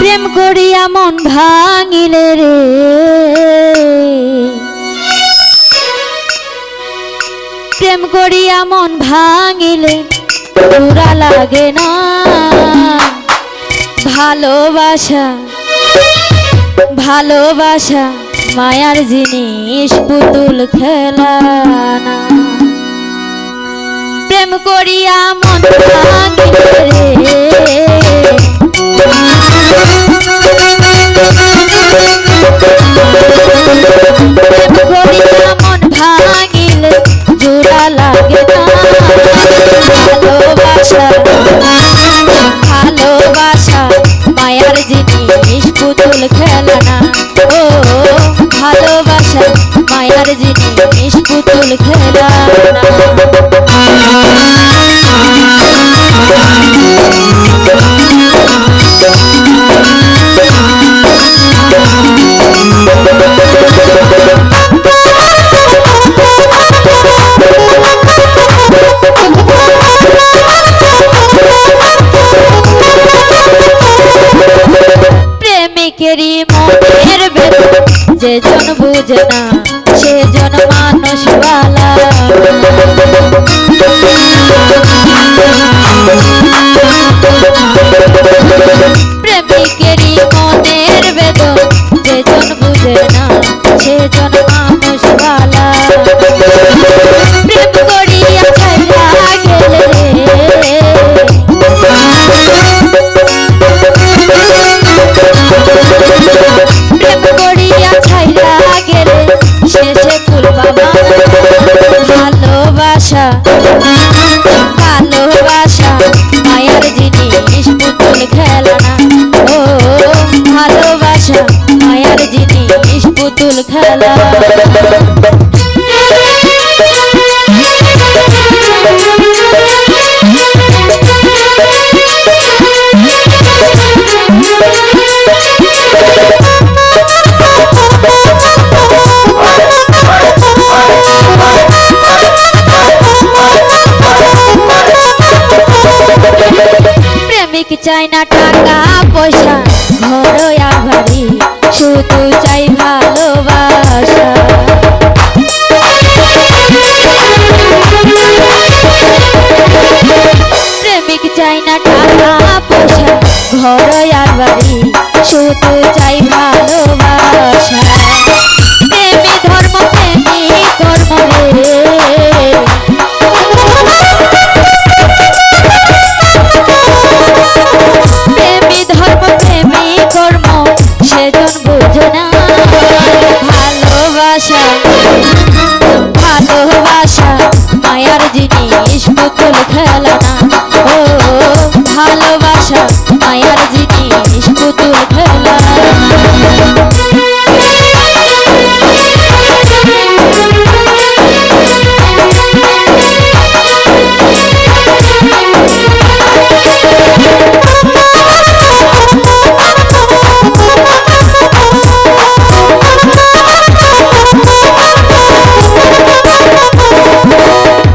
প্রেম করিয়া মন ভাঙিলে রে। প্রেম করিয়া মন ভাঙিলে পুরা লাগে না। ভালোবাসা ভালোবাসা মায়ার জিনিস পুতুল খেলা না। প্রেম করিয়া মন ভাঙিলে রে। ভালোবাসা মায়ার জিনিস পুতুল খেলা না। ও ভালোবাসা মায়ার জিনিস পুতুল খেলা না মনের বেদন যে জন বুঝে না, সে জন মানুষ বালা। প্রেমিকেরই মনের বেদন যে জন বুঝে না, সে জন মানুষ বালা। প্রেম করিয়া ছাইরা গেলে মায়ার পুতুল খেলা। চাই না টাকা পয়সা ঘর বাড়ি শুধু ঘর আর বাড়ি শুধু চাই ভালোবাসা।